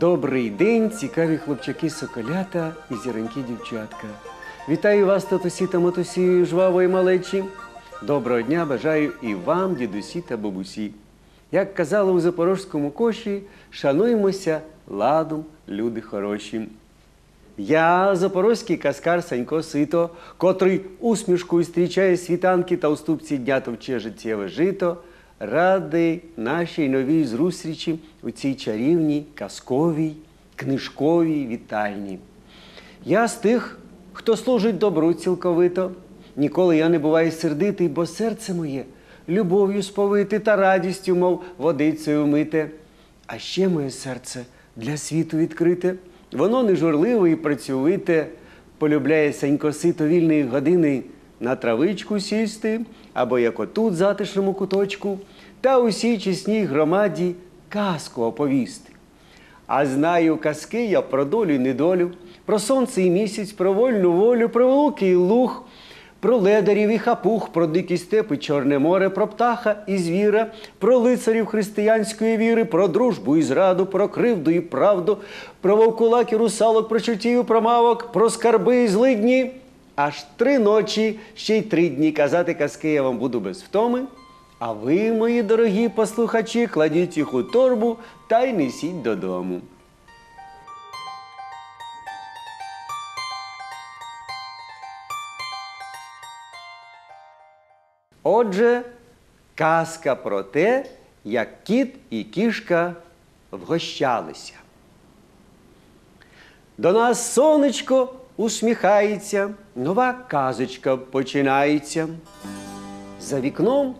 Добрий день, цікаві хлопчаки соколята і зіроньки дівчатка. Вітаю вас, татусі та матусі, жвавої малечі. Доброго дня бажаю і вам, дідусі та бабусі. Як казали у запорожському коші, шануймося ладом, люди хороші. Я, запорозький каскар Санько Сито, котрий усмішкою зустрічає світанки та уступці дня товче життєве жито, радий нашій новій зустрічі у цій чарівній, казковій, книжковій вітальні. Я з тих, хто служить добру цілковито. Ніколи я не буваю сердитий, бо серце моє любов'ю сповите та радістю, мов водицею мите. А ще моє серце для світу відкрите. Воно не журливе і працьовите, полюбляє сенькосито вільної години на травичку сісти, або як отут, затишному куточку, та усій чесній громаді казку оповісти. А знаю казки я про долю й недолю, про сонце і місяць, про вольну волю, про і луг, про ледарів і хапух, про дикі степи, Чорне море, про птаха і звіра, про лицарів християнської віри, про дружбу і зраду, про кривду і правду, про вовкулак і русалок, про чутів, про мавок, про скарби і злидні. Аж три ночі, ще й три дні казати казки я вам буду без втоми. А ви, мої дорогі послухачі, кладіть їх у торбу та й несіть додому. Отже, казка про те, як кіт і кішка вгощалися. До нас сонечко усміхається, нова казочка починається. За вікном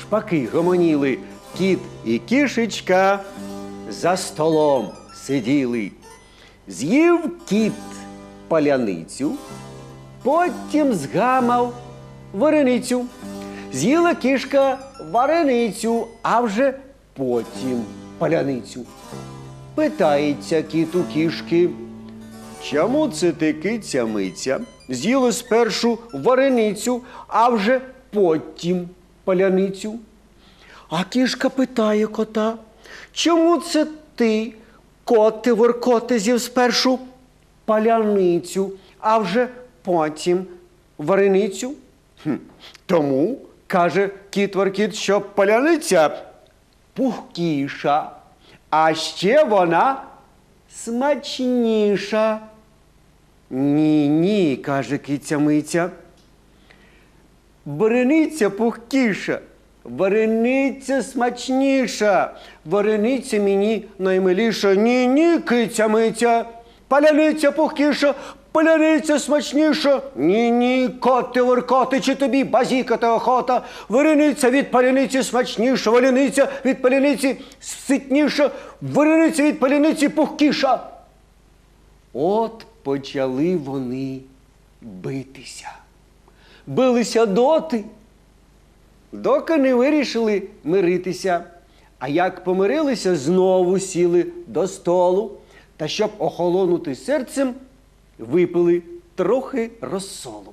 шпаки гомоніли, кіт і кішечка за столом сиділи. З'їв кіт паляницю, потім згамав вареницю. З'їла кішка вареницю, а вже потім паляницю. Питається кіт у кішки. Чому це ти киця миця? З'їли спершу вареницю, а вже потім паляницю. А кішка питає кота, чому це ти, коти воркоти, з'їв спершу паляницю, а вже потім вареницю? Хм. Тому, каже кіт Воркіт, що паляниця пухкіша, а ще вона смачніша. Ні, ні, каже киця миця. Варениця пухкіша, варениця смачніша, варениця мені наймиліша. Ні, ні, киця миця, паляниця пухкіша, паляниця смачніша. Ні, ні, коти воркоти, чи тобі базікати охота. Варениця від паляниці смачніша, варениця від паляниці ситніша, варениця від паляниці пухкіша. От почали вони битися. Билися доти, доки не вирішили миритися. А як помирилися, знову сіли до столу. Та щоб охолонути серцем, випили трохи розсолу.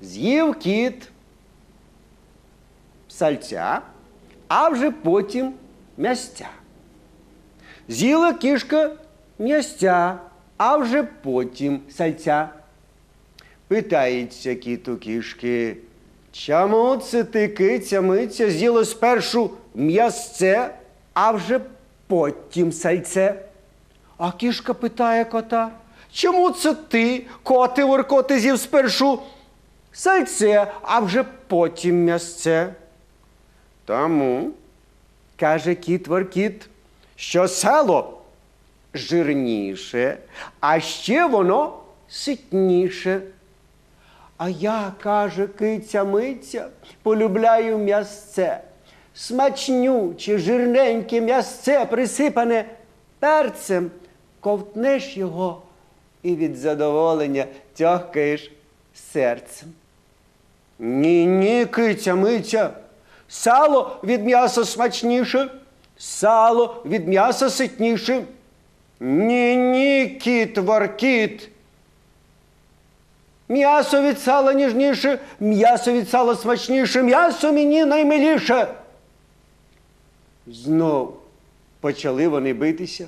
З'їв кіт сальця, а вже потім м'ястя. З'їла кішка м'ястя, а вже потім сальця. Питається кіт у кішки, чому це ти киця миця з'їла спершу м'ясце, а вже потім сальце? А кішка питає кота, чому це ти, коти воркоти, з'їв спершу сальце, а вже потім м'ясце? Тому, каже кіт воркіт, що село жирніше, а ще воно ситніше. А я, каже киця миця, полюбляю м'ясце. Смачнюче, жирненьке м'ясце, присипане перцем, ковтнеш його і від задоволення тьохкаєш серцем. Ні, ні, киця миця, сало від м'яса смачніше, сало від м'яса ситніше. Ні, ні, кіт воркіт. М'ясо від сала ніжніше, м'ясо від сала смачніше, м'ясо мені наймиліше. Знов почали вони битися.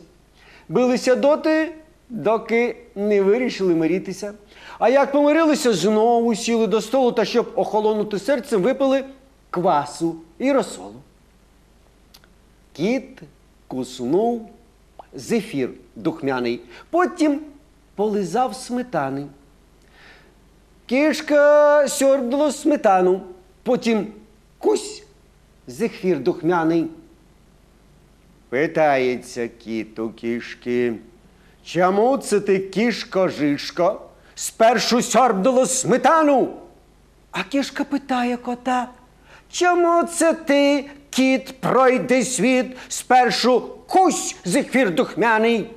Билися доти, доки не вирішили мирітися. А як помирилися, знову сіли до столу та щоб охолонути серцем, випили квасу і розсолу. Кіт куснув зефір духмяний, потім полизав сметани. Кішка сьорбнула сметану, потім кусь зефір духмяний. Питається кіт у кішки. Чому це ти, кішко жишко, спершу сьорбнула сметану? А кішка питає кота. Чому це ти, кіт, пройди світ, спершу кусь зефір духмяний?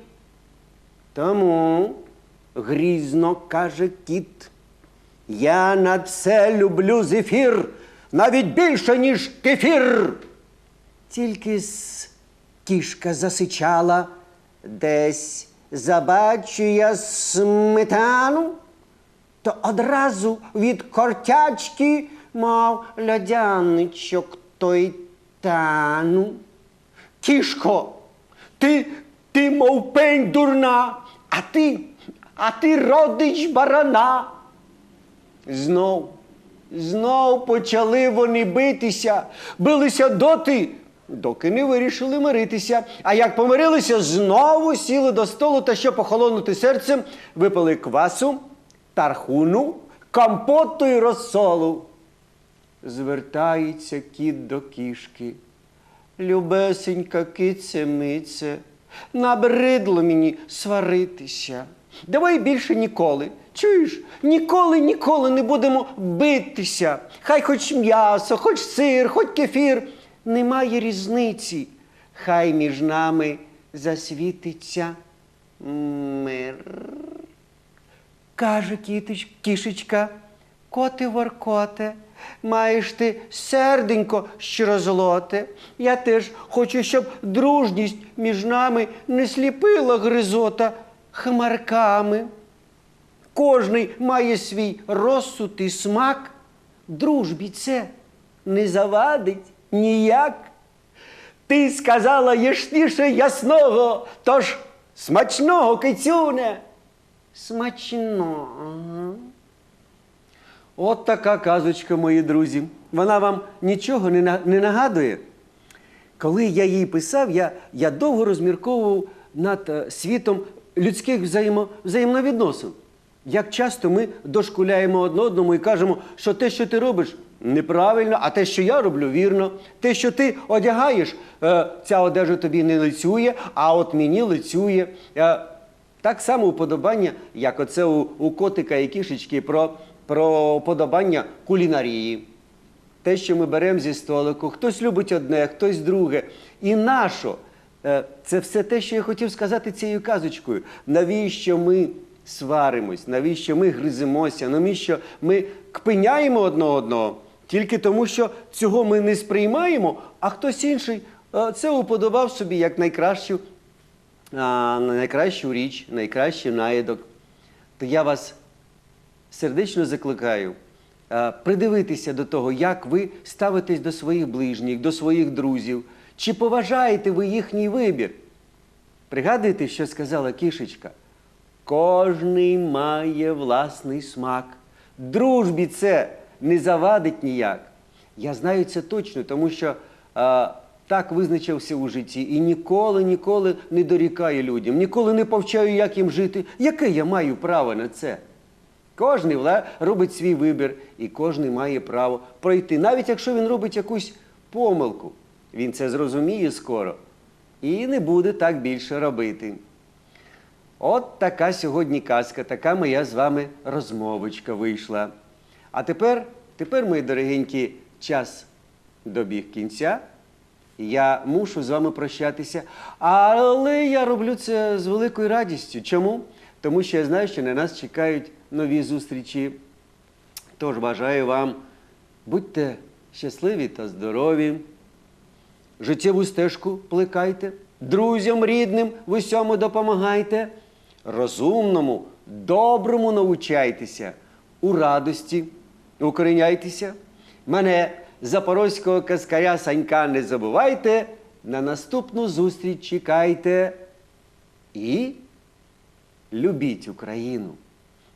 Тому грізно каже кіт. Я на це люблю зефір навіть більше, ніж кефір. Тільки с кішка засичала, десь забачу я сметану, то одразу від кортячки мав лядяничок той тану. Кішко, ти, ти мов пень дурна, а ти, а ти родич барана. Знов, знов почали вони битися, билися доти, доки не вирішили миритися. А як помирилися, знову сіли до столу та щоб охолонути серцем, випили квасу, тархуну, компоту і розсолу. Звертається кіт до кішки. Любесенька кице мице, набридло мені сваритися. Давай більше ніколи. Чуєш, ніколи, ніколи не будемо битися. Хай хоч м'ясо, хоч сир, хоч кефір. Немає різниці. Хай між нами засвітиться мир. Каже кішечка, коти воркоте, маєш ти серденько щирозолоте. Я теж хочу, щоб дружність між нами не сліпила гризота хмарками. Кожний має свій розсуд і смак. Дружбі це не завадить ніяк. Ти сказала ясніше ясного, тож смачного кицюне. Смачно. От така казочка, мої друзі. Вона вам нічого не нагадує. Коли я її писав, я, я довго розмірковував над е, світом людських взаємо, взаємновідносин. Як часто ми дошкуляємо одне одному і кажемо, що те, що ти робиш, неправильно, а те, що я роблю, вірно. Те, що ти одягаєш, е, ця одежа тобі не лицює, а от мені лицює. Е, Так само уподобання, як оце у, у котика і кішечки про, про подобання кулінарії. Те, що ми беремо зі столику, хтось любить одне, хтось друге. І нащо? Е, Це все те, що я хотів сказати цією казочкою. Навіщо ми сваримось, навіщо ми гриземося, навіщо ми кпиняємо одне одного? Тільки тому, що цього ми не сприймаємо, а хтось інший е, це уподобав собі як найкращу, найкращу річ, найкращий наїдок. То я вас сердечно закликаю е, придивитися до того, як ви ставитесь до своїх ближніх, до своїх друзів, чи поважаєте ви їхній вибір. Пригадуєте, що сказала кішечка? Кожний має власний смак. Дружбі це не завадить ніяк. Я знаю це точно, тому що е, так визначився у житті і ніколи, ніколи не дорікаю людям, ніколи не повчаю, як їм жити. Яке я маю право на це? Кожний вла- робить свій вибір, і кожний має право пройти. Навіть якщо він робить якусь помилку, він це зрозуміє скоро і не буде так більше робити. От така сьогодні казка, така моя з вами розмовочка вийшла. А тепер, тепер, мої дорогенькі, час добіг кінця. Я мушу з вами прощатися, але я роблю це з великою радістю. Чому? Тому що я знаю, що на нас чекають нові зустрічі. Тож бажаю вам, будьте щасливі та здорові, життєву стежку плекайте, друзям рідним в усьому допомагайте, розумному, доброму навчайтеся, у радості укореняйтеся. Мене, запорозького каскаря Санька, не забувайте На наступну зустріч чекайте і любіть Україну.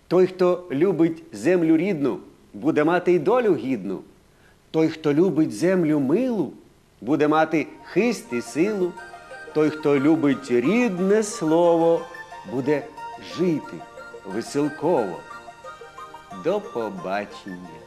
Той, хто любить землю рідну, буде мати й долю гідну. Той, хто любить землю милу, буде мати хист і силу. Той, хто любить рідне слово, буде жити веселково. До побачення.